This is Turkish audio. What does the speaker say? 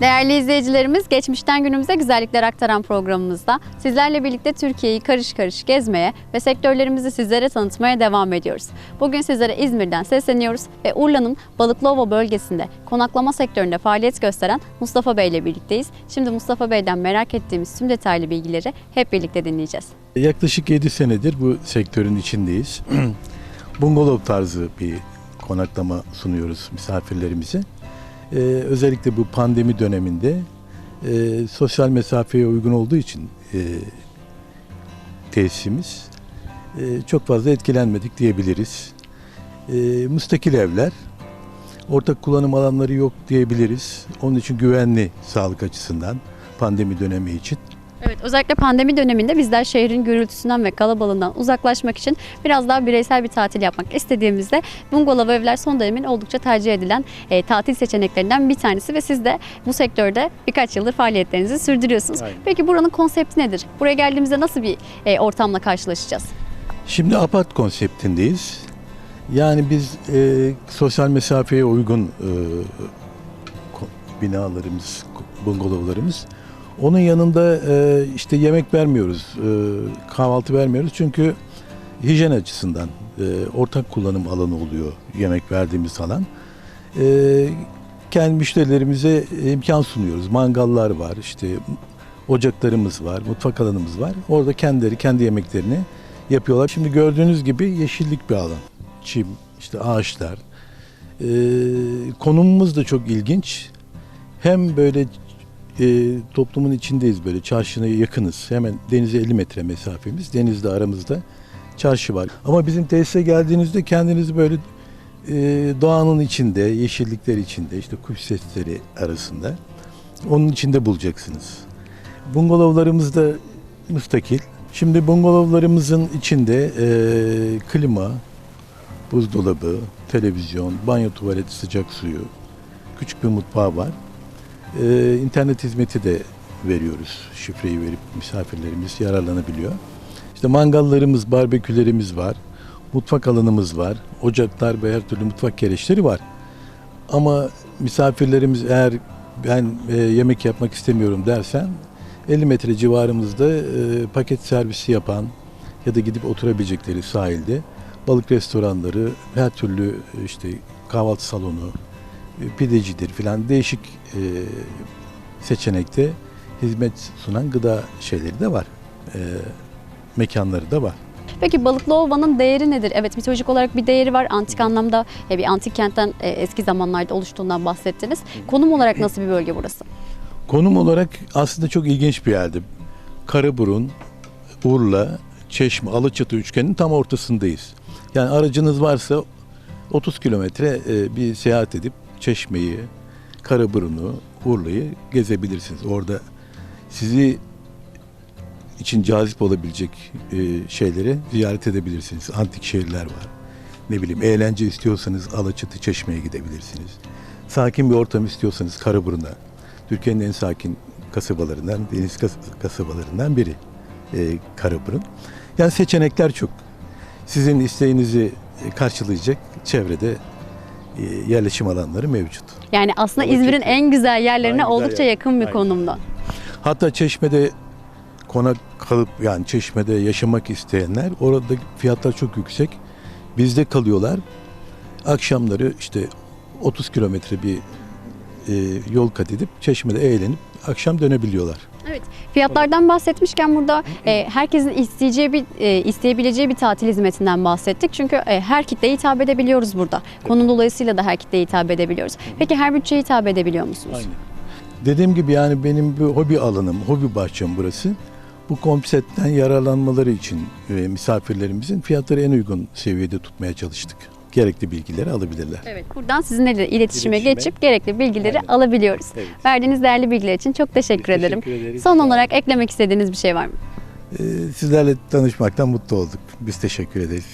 Değerli izleyicilerimiz, geçmişten günümüze güzellikler aktaran programımızda sizlerle birlikte Türkiye'yi karış karış gezmeye ve sektörlerimizi sizlere tanıtmaya devam ediyoruz. Bugün sizlere İzmir'den sesleniyoruz ve Urla'nın Balıklıova bölgesinde konaklama sektöründe faaliyet gösteren Mustafa Bey ile birlikteyiz. Şimdi Mustafa Bey'den merak ettiğimiz tüm detaylı bilgileri hep birlikte dinleyeceğiz. Yaklaşık 7 senedir bu sektörün içindeyiz. Bungalov tarzı bir konaklama sunuyoruz misafirlerimize. Ee, özellikle bu pandemi döneminde e, sosyal mesafeye uygun olduğu için e, tesisimiz e, çok fazla etkilenmedik diyebiliriz. E, müstakil evler, ortak kullanım alanları yok diyebiliriz. Onun için güvenli sağlık açısından pandemi dönemi için. Evet, özellikle pandemi döneminde bizler şehrin gürültüsünden ve kalabalığından uzaklaşmak için biraz daha bireysel bir tatil yapmak istediğimizde bungalov evler son dönemin oldukça tercih edilen e, tatil seçeneklerinden bir tanesi ve siz de bu sektörde birkaç yıldır faaliyetlerinizi sürdürüyorsunuz. Aynen. Peki buranın konsepti nedir? Buraya geldiğimizde nasıl bir e, ortamla karşılaşacağız? Şimdi apart konseptindeyiz. Yani biz e, sosyal mesafeye uygun e, binalarımız, bungalovlarımız. Onun yanında e, işte yemek vermiyoruz, e, kahvaltı vermiyoruz çünkü hijyen açısından e, ortak kullanım alanı oluyor yemek verdiğimiz alan. E, kendi müşterilerimize imkan sunuyoruz. Mangallar var, işte ocaklarımız var, mutfak alanımız var. Orada kendileri kendi yemeklerini yapıyorlar. Şimdi gördüğünüz gibi yeşillik bir alan. Çim, işte ağaçlar. Ee, konumumuz da çok ilginç. Hem böyle e, toplumun içindeyiz böyle çarşına yakınız. Hemen denize 50 metre mesafemiz. Denizde aramızda çarşı var. Ama bizim tesise geldiğinizde kendinizi böyle e, doğanın içinde, yeşillikler içinde, işte kuş sesleri arasında onun içinde bulacaksınız. Bungalovlarımız da müstakil. Şimdi bungalovlarımızın içinde e, klima, buzdolabı, televizyon, banyo tuvalet sıcak suyu, küçük bir mutfağı var. E, internet hizmeti de veriyoruz. Şifreyi verip misafirlerimiz yararlanabiliyor. İşte mangallarımız, barbekülerimiz var. Mutfak alanımız var. Ocaklar ve her türlü mutfak gereçleri var. Ama misafirlerimiz eğer ben e, yemek yapmak istemiyorum dersen 50 metre civarımızda e, paket servisi yapan ya da gidip oturabilecekleri sahilde balık restoranları, her türlü işte kahvaltı salonu, pidecidir filan değişik e, seçenekte hizmet sunan gıda şeyleri de var. E, mekanları da var. Peki Balıklıova'nın değeri nedir? Evet mitolojik olarak bir değeri var. Antik anlamda e, bir antik kentten e, eski zamanlarda oluştuğundan bahsettiniz. Konum olarak nasıl bir bölge burası? Konum olarak aslında çok ilginç bir yerdi. Karaburun, Urla, Çeşme, Alaçatı üçgeninin tam ortasındayız. Yani aracınız varsa 30 kilometre e, bir seyahat edip Çeşme'yi, Karaburun'u, Urla'yı gezebilirsiniz. Orada sizi için cazip olabilecek e, şeyleri ziyaret edebilirsiniz. Antik şehirler var. Ne bileyim eğlence istiyorsanız Alaçatı, Çeşme'ye gidebilirsiniz. Sakin bir ortam istiyorsanız Karaburun'a. Türkiye'nin en sakin kasabalarından, deniz kas- kasabalarından biri e, Karaburun. Yani seçenekler çok. Sizin isteğinizi karşılayacak çevrede yerleşim alanları mevcut. Yani aslında. İzmir'in en güzel yerlerine En güzel oldukça yer. yakın bir Aynen. konumda. Hatta Çeşme'de konak kalıp yani Çeşme'de yaşamak isteyenler orada fiyatlar çok yüksek. Bizde kalıyorlar. Akşamları işte 30 kilometre bir e, yol kat edip Çeşme'de eğlenip akşam dönebiliyorlar. Evet. Fiyatlardan bahsetmişken burada e, herkesin isteyeceği bir e, isteyebileceği bir tatil hizmetinden bahsettik. Çünkü e, her kitleye hitap edebiliyoruz burada. Konum dolayısıyla da her kitleye hitap edebiliyoruz. Peki her bütçeye hitap edebiliyor musunuz? Aynen. Dediğim gibi yani benim bir hobi alanım, hobi bahçem burası. Bu konseptten yararlanmaları için e, misafirlerimizin fiyatları en uygun seviyede tutmaya çalıştık. Gerekli bilgileri alabilirler. Evet. Buradan sizinle de iletişime, İletişime. geçip gerekli bilgileri Aynen. alabiliyoruz. Evet. Verdiğiniz değerli bilgiler için çok teşekkür Biz ederim. teşekkür ederiz. Son olarak eklemek istediğiniz bir şey var mı? Ee, Sizlerle tanışmaktan mutlu olduk. Biz teşekkür ederiz.